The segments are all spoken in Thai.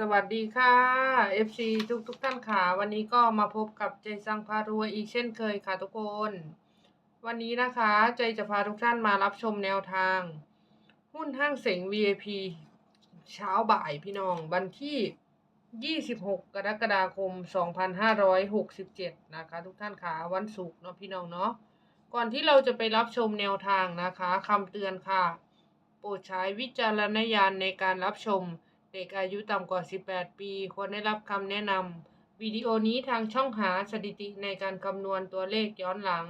สวัสดีค่ะ FC ทุกทุกๆท่านค่ะ วันนี้ก็มาพบกับใจสังพารวยอีกเช่นเคยค่ะทุกคน วันนี้นะคะใจจะพาทุกท่านมารับชมแนวทาง หุ้นห้างเสง VIP เช้าบ่ายพี่น้อง วันที่ 26 กรกฎาคม 2567 นะคะ ทุกท่านค่ะ วันศุกร์เนาะพี่น้องเนาะก่อนที่เราจะไปรับชมแนวทางนะคะคำเตือนค่ะ โปรดใช้วิจารณญาณในการรับชม เด็กอายุต่ำกว่า 18 ปี ควรได้รับคำแนะนำวิดีโอนี้ทางช่องหาสถิติในการคำนวณตัวเลขย้อนหลัง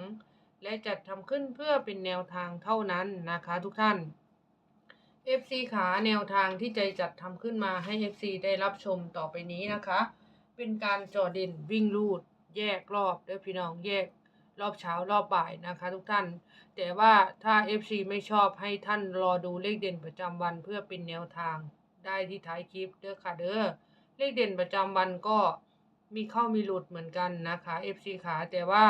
และจัดทำขึ้นเพื่อเป็นแนวทางเท่านั้นนะคะทุกท่าน FC ขาแนวทางที่ใจจัดทำขึ้นมาให้ FC ได้รับชมต่อไปนี้นะคะ เป็นการจอด่นวิ่งลูด แยกรอบเด้อพี่น้องแยกรอบเช้ารอบบ่ายนะคะทุกท่าน แต่ว่าถ้า FC ไม่ชอบให้ท่านรอดูเลขเด่นประจำวันเพื่อเป็นแนวทาง ได้ที่ท้ายคลิปเด้อค่ะเด้อเลขเด่นประจำวันก็มีเข้ามีหลุดเหมือนกันนะคะ FC ขาแต่ว่า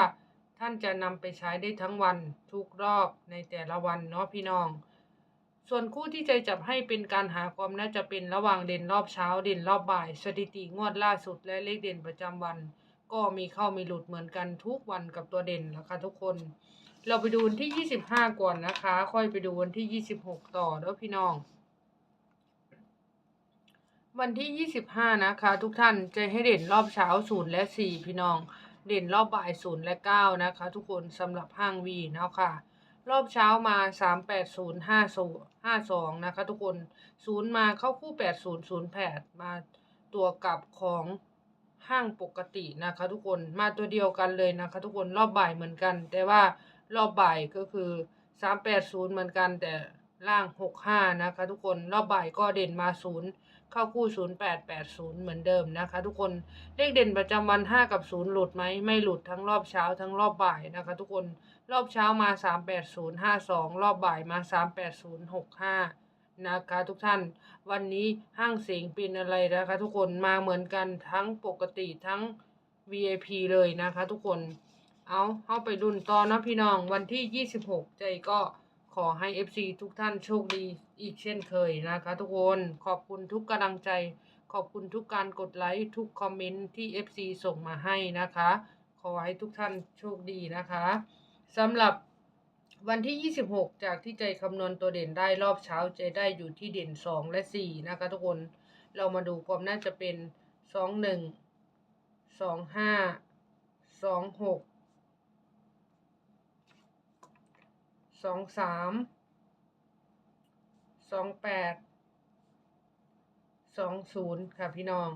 ท่านจะนำไปใช้ได้ทั้งวันทุกรอบในแต่ละวันเนาะพี่น้อง ส่วนคู่ที่ใจจับให้เป็นการหาความน่าจะเป็นระหว่างเด่นรอบเช้าเด่นรอบบ่าย สถิติงวดล่าสุดและเลขเด่นประจำวัน ก็มีเข้ามีหลุดเหมือนกันทุกวันกับตัวเด่นนะคะทุกคน เราไปดูวันที่ 25 ก่อนนะคะ ค่อยไปดูวันที่ 26 ต่อเด้อพี่น้อง วันที่ 25 นะคะ ทุกท่านจะให้เด่นรอบเช้า0และ4พี่น้อง เด่นรอบบ่าย0และ9นะคะ ทุกคนสำหรับห้างวีเนาะค่ะ รอบเช้ามา 380552นะคะ ทุกคน0มาเข้าคู่ 80 08 มาตัวกลับของห้างปกตินะคะ ทุกคนมาตัวเดียวกันเลยนะคะ ทุกคนรอบบ่ายเหมือนกัน แต่ว่ารอบบ่ายก็คือ 380 เหมือนกันแต่ล่าง 65 นะคะ ทุกคนรอบบ่ายก็เด่นมา 0 เข้าคู่0880 เหมือนเดิมนะคะ ทุกคนเลขเด่นประจำวัน 5 กับ 0 หลุดไหมไม่หลุดทั้งรอบเช้าทั้งรอบบ่ายนะคะ ทุกคนรอบเช้ามา 38052 รอบบ่ายมา 38065 นะคะ ทุกท่าน วันนี้ห้างเสียงเป็นอะไรนะคะ ทุกคนมาเหมือนกันทั้งปกติทั้ง VIP เลยนะคะ ทุกคนเอาเข้าไปรุ่นต่อนะพี่น้องวันที่ 26 ใจก็ ขอให้ FC ทุกท่านโชคดีอีกเช่นเคยนะคะทุกคน ขอบคุณทุกกำลังใจ ขอบคุณทุกการกดไลค์ทุกคอมเมนต์ที่ FC ส่งมาให้นะคะ ขอให้ทุกท่านโชคดีนะคะสำหรับวันที่ 26 จากที่ใจคำนวณตัวเด่นได้รอบเช้าใจได้อยู่ที่เด่น 2 และ 4 นะคะทุกคน เรามาดูความน่าจะเป็น 2 1 2 5 2 6 สองสามสองแปดสองศูนย์ค่ะพี่น้อง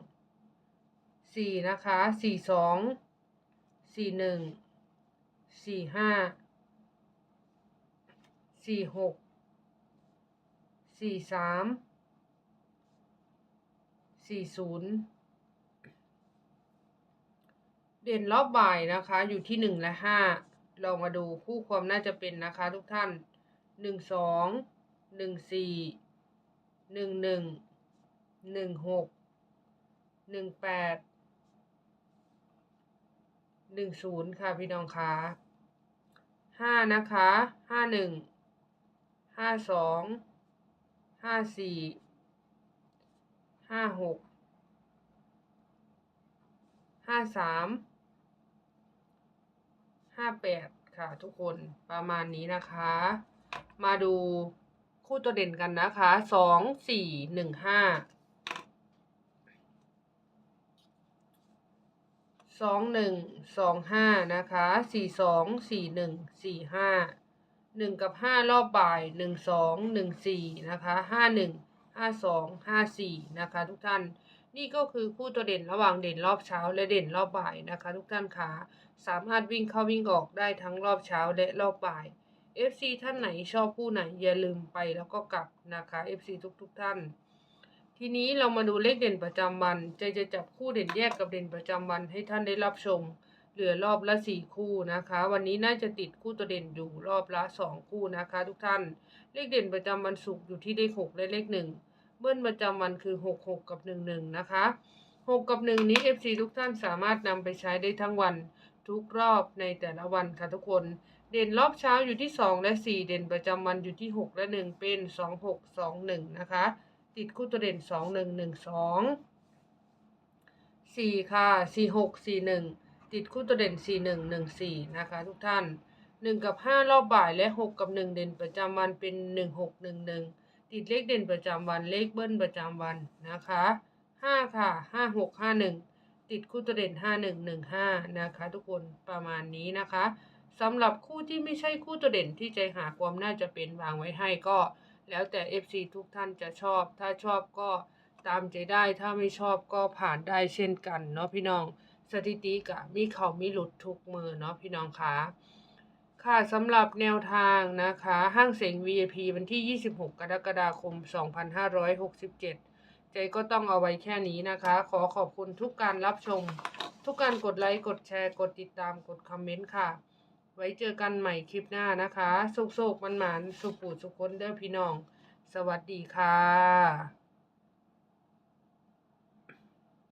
สี่นะคะสี่สองสี่หนึ่งสี่ห้าสี่หกสี่สามสี่ศูนย์เด่นรอบบ่ายนะคะอยู่ที่หนึ่งและห้า เรามาดูคู่ความน่าจะเป็นนะคะทุกท่านหนึ่งสองหนึ่งสี่หนึ่งหนึ่งหนึ่งหกหนึ่งแปดหนึ่งศูนย์ค่ะพี่น้องคะห้านะคะห้าหนึ่งห้าสองห้าสี่ห้าหกห้าสาม ห้าแปดค่ะทุกคนประมาณนี้นะคะ มาดูคู่ตัวเด่นกันนะคะสองสี่หนึ่งห้าสองหนึ่งสองห้านะคะสี่สองสี่หนึ่งสี่ห้าหนึ่งกับห้ารอบบ่ายหนึ่งสองหนึ่งสี่นะคะห้าหนึ่งห้าสองห้าสี่นะคะทุกท่านนี่ก็คือคู่ตัวเด่นระหว่างเด่นรอบเช้าและเด่นรอบบ่ายนะคะ ทุกท่านคะ สามารถวิ่งเข้าวิ่งออกได้ทั้งรอบเช้าและรอบบ่าย FC ท่านไหนชอบคู่ไหนอย่าลืมไปแล้วก็กลับนะคะ FC ทุกๆทท่าน ทีนี้เรามาดูเลขเด่นประจำวันใจจะจับคู่เด่นแยกกับเด่นประจำวันให้ท่านได้รับชม เหลือรอบละสี่คู่นะคะ วันนี้น่าจะติดคู่ตัวเด่นอยู่รอบละสองคู่นะคะ ทุกท่าน เลขเด่นประจำวันศุกร์อยู่ที่เลขหกและเลขหนึ่งเบิ้ลประจำวันคือ6 6กับ1 1นะคะ6กับ1นี้ FC ทุกท่านสามารถนำไปใช้ได้ทั้งวัน ทุกรอบในแต่ละวันค่ะทุกคน เด่นรอบเช้าอยู่ที่ 2 และ 4 เด่นประจำวันอยู่ที่ 6 และ 1 เป็น 2 6 2 1 นะคะ ติดคู่ตัวเด่น 2 1 1 2สี่ค่ะสี่หกสี่หนึ่งติดคู่ตัวเด่นสี่หนึ่งหนึ่งสี่นะคะทุกท่านหนึ่งกับห้ารอบบ่ายและหกกับหนึ่งเด่นประจำวันเป็นหนึ่งหกหนึ่งหนึ่งติดเลขเด่นประจำวันเลขเบิ้ลประจำวันนะคะห้าค่ะห้าหกห้าหนึ่ง ติดคู่ตัวเด่นห้าหนึ่งหนึ่งห้านะคะ ทุกคนประมาณนี้นะคะสำหรับคู่ที่ไม่ใช่คู่ตัวเด่นที่ใจหาความน่าจะเป็นวางไว้ให้ก็ แล้วแต่ FC ทุกท่านจะชอบ ถ้าชอบก็ตามใจได้ถ้าไม่ชอบก็ผ่านได้เช่นกันเนาะพี่น้อง สถิติกะมีเขามีหลุดทุกมือเนาะพี่น้องคะค่ะสำหรับแนวทางนะคะ ห้างเสียง VIP วันที่ 26 กรกฎาคม 2567 ใจก็ต้องเอาไว้แค่นี้นะคะ ขอขอบคุณทุกการรับชม ทุกการกดไลค์ กดแชร์ กดติดตาม กดคอมเมนต์ค่ะ ไว้เจอกันใหม่คลิปหน้านะคะ สุกๆมันหมานสุขปูสุขคนเด้อพี่น้อง สวัสดีค่ะ